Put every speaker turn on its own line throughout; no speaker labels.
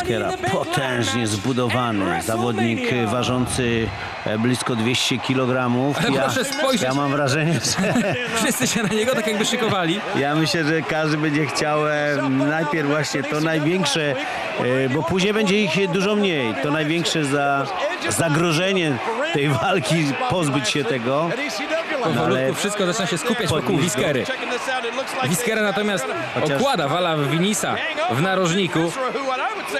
Skiera
the Bank ladder
potężnie zbudowany, zawodnik
WrestleMania.
ważący e, blisko 200 kg.
Ale
Ja,
proszę spojrzeć.
ja mam wrażenie, że
Wszyscy się na niego tak jakby szykowali.
ja myślę, że każdy będzie chciał e, najpierw właśnie to największe, e, bo później będzie ich dużo mniej. To największe za, zagrożenie tej walki, pozbyć się tego.
Powolutku
ale-
wszystko zaczyna się skupiać wokół. Wiskery. Wiskera natomiast
Chociaż-
okłada Wala Winisa w narożniku.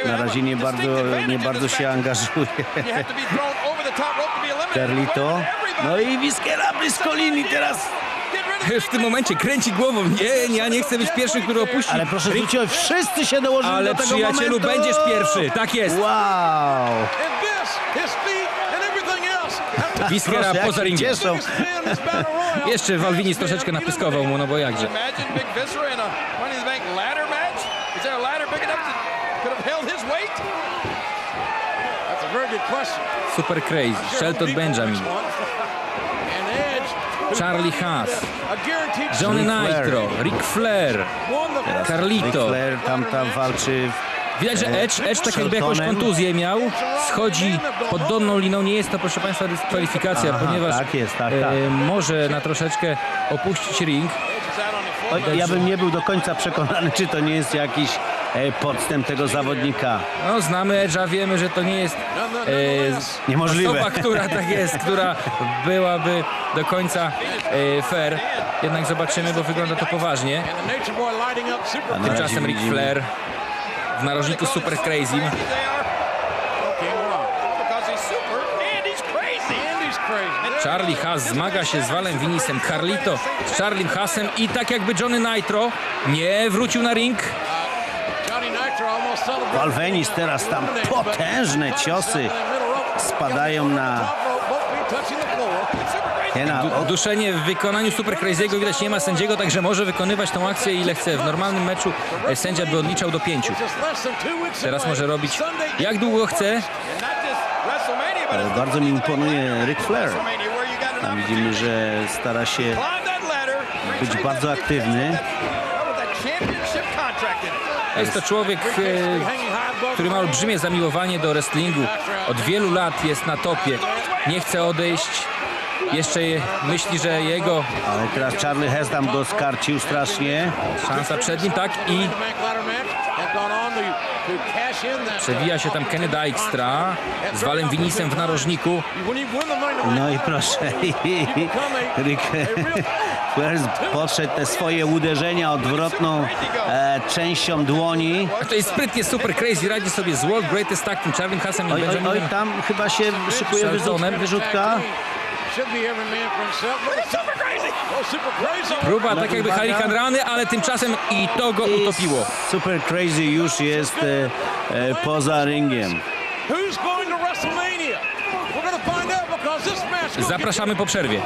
Na razie nie bardzo, nie bardzo się angażuje. Carlito. No i Wiskera blisko linii teraz.
W tym momencie kręci głową. Nie, nie, ja nie chcę być pierwszy, który opuści.
Ale proszę zwrócić wszyscy się dołożyli
Ale
do tego
przyjacielu,
momentu.
będziesz pierwszy. Tak jest.
Wow.
Wiskera
Proszę,
poza ringiem.
cieszą.
Jeszcze Walwinis troszeczkę napyskował mu, no bo jakże. Super crazy. Shelton Benjamin. Charlie Haas. Johnny. Nitro. Ric Flair.
the
Ric
Carlito.
Flair tam, tam walczy.
Widać, że Edge, Edge tak jakby jakąś kontuzję miał. Schodzi pod dolną liną. Nie jest to, proszę Państwa, dyskwalifikacja,
Aha,
ponieważ
tak jest, tak, tak.
e, może na troszeczkę opuścić ring.
Ja bym nie był do końca przekonany, czy to nie jest jakiś e, podstęp tego zawodnika.
No, znamy Edge'a, wiemy, że to nie jest e,
Niemożliwe.
osoba, która tak jest, która byłaby do końca e, fair. Jednak zobaczymy, bo wygląda to poważnie. Tymczasem Ric
widzimy-
Flair w narożniku Super Crazy. Charlie Haas zmaga się z Walem Winisem, Carlito z Charlie Haasem i tak jakby Johnny Nitro nie wrócił na ring.
Walvenis teraz tam potężne ciosy spadają na Kena. O,
Duszenie w wykonaniu Super Crazy'ego widać nie ma sędziego, także może wykonywać tą akcję ile chce. W normalnym meczu e, sędzia by odliczał do pięciu. Teraz może robić jak długo chce.
bardzo mi imponuje Ric Flair. Tam widzimy, że stara się być bardzo aktywny.
Jest to człowiek, e, który ma olbrzymie zamiłowanie do wrestlingu. Od wielu lat jest na topie. Nie chce odejść. Jeszcze myśli, że jego
Ale teraz Charlie Hess tam go skarcił strasznie.
szansa przed nim, tak? I przewija się tam Kenny Dykstra z Walem Winisem w narożniku.
No i proszę. Ric Flair podszedł te swoje uderzenia odwrotną e, częścią dłoni.
A to jest sprytnie Super Crazy, radzi sobie z World Greatest Tag Team Charlie Hassem i
Oj, oj, oj, tam chyba się szykuje wyrzutka.
Próba
No
tak jakby. Hurricane Rany, ale tymczasem i to go utopiło.
Super Crazy już jest e, e, poza ringiem.
Zapraszamy po przerwie.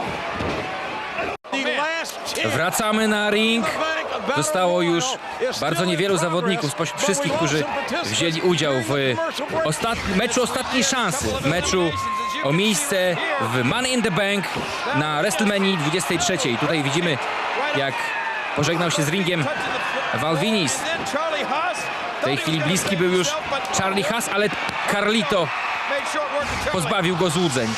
Wracamy na ring. Zostało już bardzo niewielu zawodników spośród wszystkich, którzy wzięli udział w ostatni, meczu ostatniej szansy, w meczu o miejsce w Money in the Bank na WrestleMania 23. Tutaj widzimy, jak pożegnał się z ringiem Walvinis. W tej chwili bliski był już Charlie Haas, ale Carlito pozbawił go złudzeń.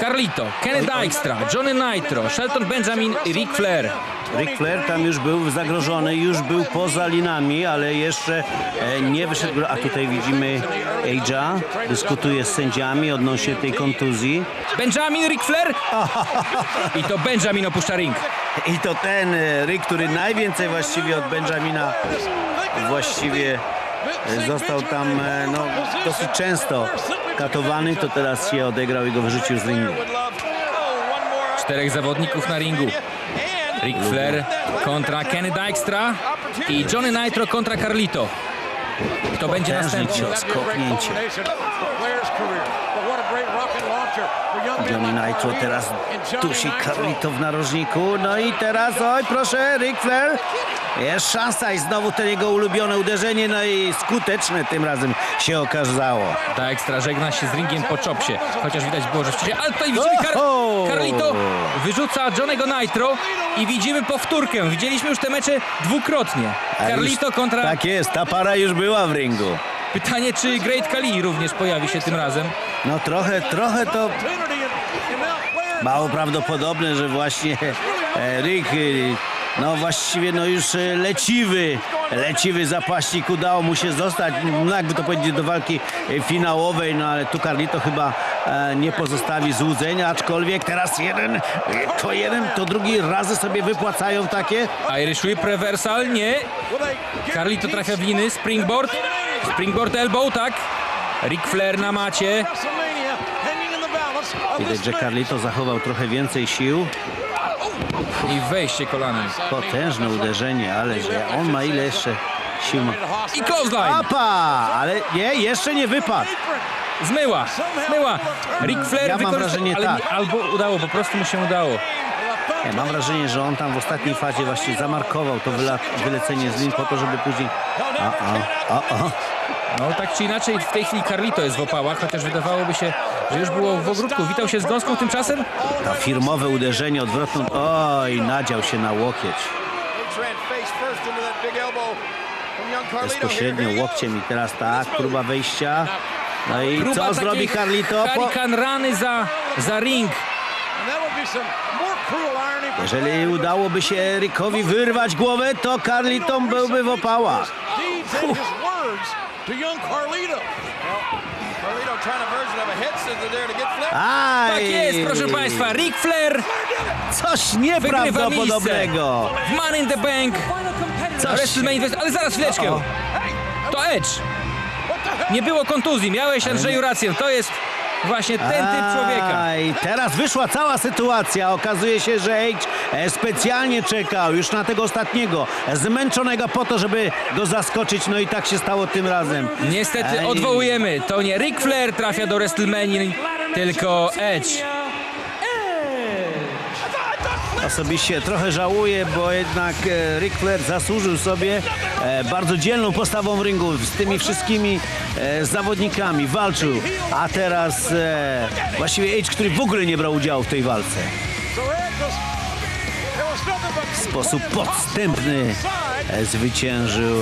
Carlito, Kenny Dykstra, Johnny Nitro, Shelton Benjamin i Ric Flair.
Ric Flair tam już był zagrożony, już był poza linami, ale jeszcze e, nie wyszedł. A tutaj widzimy Age'a, dyskutuje z sędziami odnośnie tej kontuzji.
Benjamin, Ric Flair i to Benjamin opuszcza ring.
I to ten e, Rick, który najwięcej właściwie od Benjamina właściwie został tam e, no, dosyć często katowany, to teraz się odegrał i go wyrzucił z ringu.
Czterech zawodników na ringu. Ric Flair kontra Kenny Dykstra i Johnny Nitro kontra Carlito. Kto będzie następny?
cios. Skopnięcie. Johnny Nitro teraz dusi Carlito w narożniku. No i teraz, oj proszę, Ric Flair. Jest szansa i znowu to jego ulubione uderzenie, no i skuteczne tym razem się okazało.
Ta ekstra żegna się z ringiem po czopsie. Chociaż widać było, że wcześniej. Ale tutaj widzimy Kar! Carlito wyrzuca Johnego Nitro i widzimy powtórkę. Widzieliśmy już te mecze dwukrotnie. Carlito kontra.
Tak jest, ta para już była w ringu.
Pytanie, czy Great Kali również pojawi się tym razem.
No trochę, trochę to mało prawdopodobne, że właśnie e, Rick, y, no właściwie no już e, leciwy, leciwy zapaśnik udało mu się zostać, no jakby to powiedzieć, do walki e, finałowej, no ale tu Carlito chyba e, nie pozostawi złudzeń, aczkolwiek teraz jeden, e, to jeden, to drugi razy sobie wypłacają takie.
Irish Whip reversal, nie. Carlito trafia w liny, springboard. Springboard elbow, tak. Ric Flair na macie.
Widać, że Carlito zachował trochę więcej sił.
I wejście kolanem.
Potężne uderzenie, ale że on ma ile jeszcze sił ma.
I clothesline.
Apa! Ale nie, jeszcze nie wypadł.
Zmyła, zmyła. Ric Flair
Ja mam
wykorzystał-
wrażenie,
ale
tak.
albo udało, po prostu mu się udało.
Nie, mam wrażenie, że on tam w ostatniej fazie właśnie zamarkował to wyla, wylecenie z lin po to, żeby później... A, a, a, a.
No tak czy inaczej w tej chwili Carlito jest w opałach, chociaż wydawałoby się, że już było w ogródku. Witał się z gąską tymczasem?
To firmowe uderzenie odwrotną... Oj, nadział się na łokieć. Bezpośrednio łokciem i teraz tak, próba wejścia. No i
Próba
co zrobi Carlito?
Hurricane rany za, za ring.
Jeżeli udałoby się Rickowi wyrwać głowę, to Carlito byłby w opałach. Aj!
Tak jest, proszę Państwa. Ric Flair
Coś nieprawdopodobnego.
w Money in the Bank.
Coś.
Ale zaraz chwileczkę. To Edge. Nie było kontuzji. Miałeś, Andrzeju, rację. To jest właśnie ten typ człowieka.
Aj, teraz wyszła cała sytuacja. Okazuje się, że Edge e, specjalnie czekał już na tego ostatniego, zmęczonego po to, żeby go zaskoczyć. No i tak się stało tym razem.
Niestety odwołujemy. To nie Ric Flair trafia do WrestleMania, tylko Edge.
Osobiście trochę żałuję, bo jednak e, Ric Flair zasłużył sobie e, bardzo dzielną postawą ringu z tymi wszystkimi e, zawodnikami. Walczył, a teraz właściwie Edge, który w ogóle nie brał udziału w tej walce. W sposób podstępny zwyciężył.